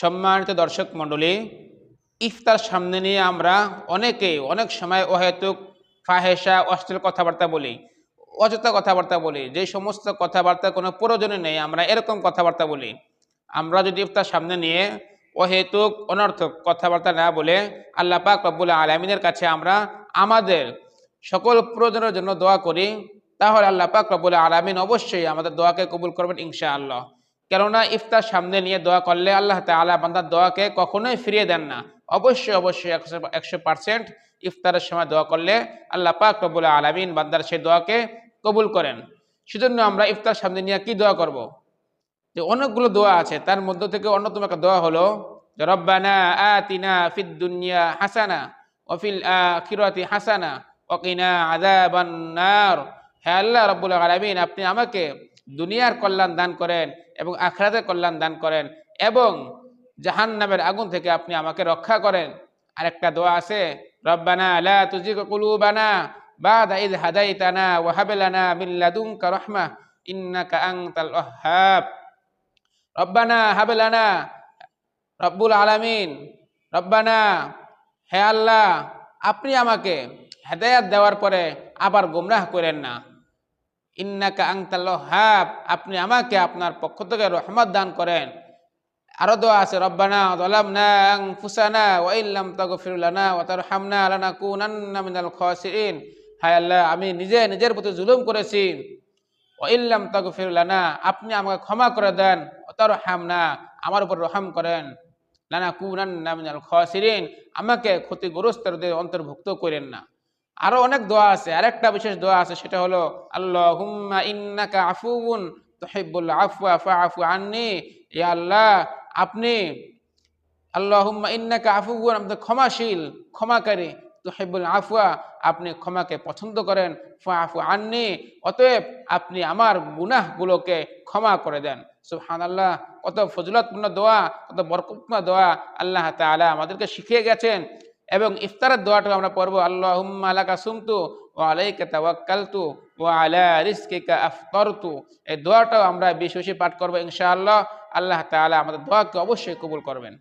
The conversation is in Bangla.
সম্মানিত দর্শক মণ্ডলী, ইফতার সামনে নিয়ে আমরা অনেকেই অনেক সময় অহেতুক ফাহেসা, অশ্লীল কথাবার্তা বলি, অযথা কথাবার্তা বলি, যে সমস্ত কথাবার্তা কোনো প্রয়োজনে নেই, আমরা এরকম কথাবার্তা বলি। আমরা যদি ইফতার সামনে নিয়ে অহেতুক, অনর্থক কথাবার্তা না বলে আল্লাহ পাক রব্বুল আলমিনের কাছে আমরা আমাদের সকল প্রয়োজনের জন্য দোয়া করি, তাহলে আল্লাহ পাক রব্বুল আলমিন অবশ্যই আমাদের দোয়াকে কবুল করবেন ইনশা আল্লাহ কেননা ইফতার সামনে নিয়ে দোয়া করলে আল্লাহ তাআলা বান্দার দোয়াকে কখনোই ফিরিয়ে দেন না। অবশ্যই অবশ্যই একশো একশো পার্সেন্ট ইফতারের সময় দোয়া করলে আল্লাহ পাক রব্বুল আলমিন বান্দার সেই দোয়াকে কবুল করেন। সেজন্য আমরা ইফতার সামনে নিয়ে কি দোয়া করব। যে অনেকগুলো দোয়া আছে, তার মধ্য থেকে অন্যতম একটা দোয়া হলো রব্বানা আতিনা ফিদ দুনিয়া হাসানা ওফিল আখিরাতি হাসানা ওকিনা আযাবান নার। হে আল্লাহ রব্বুল আলামিন, আপনি আমাকে দুনিয়ার কল্যাণ দান করেন এবং আখরাতের কল্যাণ দান করেন এবং জাহান্নামের আগুন থেকে আপনি আমাকে রক্ষা করেন। আরেকটা দোয়া আছে, রব্বানা লা তুজিগ কুলুবানা বাদা ইদ হাদাইতানা ওয়া হাব লানা মিন লাদুনকা রাহমা ইন্নাকা আনতাল ওয়াহ্হাব। রব্বানা হাব লানা রব্বুল আলামিন। রব্বানা, হে আল্লাহ, আপনি আমাকে হেদায়াত দেওয়ার পরে আবার গুমরাহ করেন না। ইন্নাকা আংতাল হাব আপনি আমাকে আপনার পক্ষ থেকে রহমত দান করেন। আরও দোয়া আছে, রব্বানা যালামনা আনফুসানা ওয়া ইল্লাম তাগফির লানা ওয়া তারহামনা লানাকুনান্না মিনাল খাসিরিন। হায় আল্লাহ, আমি নিজে নিজের প্রতি জুলুম করেছি। ওয়া ইল্লাম তাগফির লানা, আপনি আমাকে ক্ষমা করে দেন। ওয়া তারহামনা, আমার উপর রহম করেন। লানাকুনান্না মিনাল খাসিরিন, আমাকে ক্ষতিগ্রস্তদের অন্তর্ভুক্ত করেন না। আরও অনেক দোয়া আছে, আরেকটা বিশেষ দোয়া আছে, সেটা হলো, আল্লাহুম্মা ইন্নাকা আফুউন তুহিব্বুল আফওয়া ফাআফু আন্নি, ইয়া আল্লাহ, আপনি আল্লাহুম্মা ইন্নাকা আফুউন, আপনি ক্ষমাশীল, ক্ষমাকারী, তুহিব্বুল আফওয়া, আপনি ক্ষমাকে পছন্দ করেন, ফাআফু আন্নি, অতএব আপনি আমার গুনাহগুলোকে ক্ষমা করে দেন। সুবহানাল্লাহ, কত ফজিলতপূর্ণ দোয়া, কত বরকতপূর্ণ দোয়া আল্লাহ তাআলা আমাদেরকে শিখিয়ে গেছেন। এবং ইফতারের দোয়াটা আমরা পড়ব আল্লাহ আলাকা সুমতু ও আলাইকা তাওয়াক্কালতু ও আলা রিস্কে আফতারতু। এই দোয়াটাও আমরা বেশি বেশি পাঠ করব ইনশাআল্লাহ। আল্লাহ তাআলা আমাদের দোয়াকে অবশ্যই কবুল করবেন।